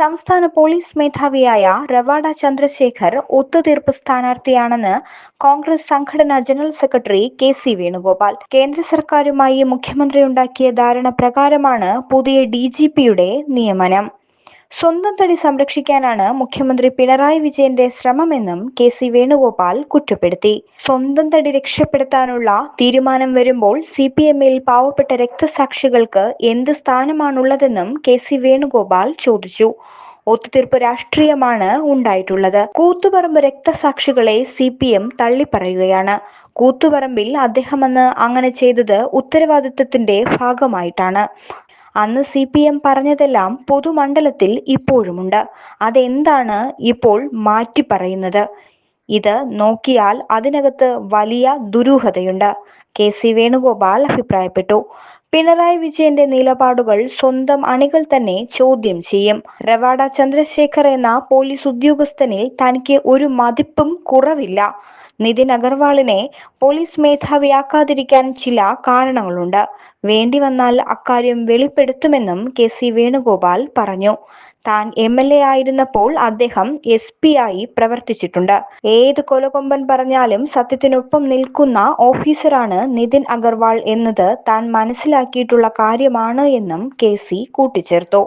സംസ്ഥാന പോലീസ് മേധാവിയായ റവാഡ ചന്ദ്രശേഖർ ഒത്തുതീർപ്പ് സ്ഥാനാർത്ഥിയാണെന്ന് കോൺഗ്രസ് സംഘടനാ general secretary K C Venugopal. കേന്ദ്ര സർക്കാരുമായി മുഖ്യമന്ത്രി ഉണ്ടാക്കിയ ധാരണ പ്രകാരമാണ് പുതിയ ഡി നിയമനം. സ്വന്തം തടി സംരക്ഷിക്കാനാണ് മുഖ്യമന്ത്രി പിണറായി വിജയന്റെ ശ്രമമെന്നും കെ സി വേണുഗോപാൽ കുറ്റപ്പെടുത്തി. സ്വന്തം തടി രക്ഷപ്പെടുത്താനുള്ള തീരുമാനം വരുമ്പോൾ സി പി എമ്മിൽ പാവപ്പെട്ട രക്തസാക്ഷികൾക്ക് എന്ത് സ്ഥാനമാണുള്ളതെന്നും കെ സി വേണുഗോപാൽ ചോദിച്ചു. ഒത്തുതീർപ്പ് രാഷ്ട്രീയമാണ് ഉണ്ടായിട്ടുള്ളത്. കൂത്തുപറമ്പ് രക്തസാക്ഷികളെ സി പി എം തള്ളിപ്പറയുകയാണ്. കൂത്തുപറമ്പിൽ അദ്ദേഹം അന്ന് അങ്ങനെ ചെയ്തത് ഉത്തരവാദിത്വത്തിന്റെ ഭാഗമായിട്ടാണ്. അന്ന് സി പി എം പറഞ്ഞതെല്ലാം പൊതുമണ്ഡലത്തിൽ ഇപ്പോഴുമുണ്ട്. അതെന്താണ് ഇപ്പോൾ മാറ്റി പറയുന്നത് ഇത് നോക്കിയാൽ അതിനകത്ത് വലിയ ദുരൂഹതയുണ്ട്. കെ സി വേണുഗോപാൽ അഭിപ്രായപ്പെട്ടു. പിണറായി വിജയന്റെ നിലപാടുകൾ സ്വന്തം അണികൾ തന്നെ ചോദ്യം ചെയ്യും. റവാഡ ചന്ദ്രശേഖർ എന്ന പോലീസ് ഉദ്യോഗസ്ഥനിൽ തനിക്ക് ഒരു മതിപ്പും കുറവില്ല. നിതിൻ അഗർവാളിനെ പോലീസ് മേധാവിയാക്കാതിരിക്കാൻ ചില കാരണങ്ങളുണ്ട്. വേണ്ടി വന്നാൽ അക്കാര്യം വെളിപ്പെടുത്തുമെന്നും കെ സി വേണുഗോപാൽ പറഞ്ഞു. താൻ എം എൽ എ ആയിരുന്നപ്പോൾ അദ്ദേഹം എസ് പി ആയി പ്രവർത്തിച്ചിട്ടുണ്ട്. ഏത് കൊലകൊമ്പൻ പറഞ്ഞാലും സത്യത്തിനൊപ്പം നിൽക്കുന്ന ഓഫീസറാണ് നിതിൻ അഗർവാൾ എന്നത് താൻ മനസ്സിലാക്കിയിട്ടുള്ള കാര്യമാണ് എന്നും കെ സി കൂട്ടിച്ചേർത്തു.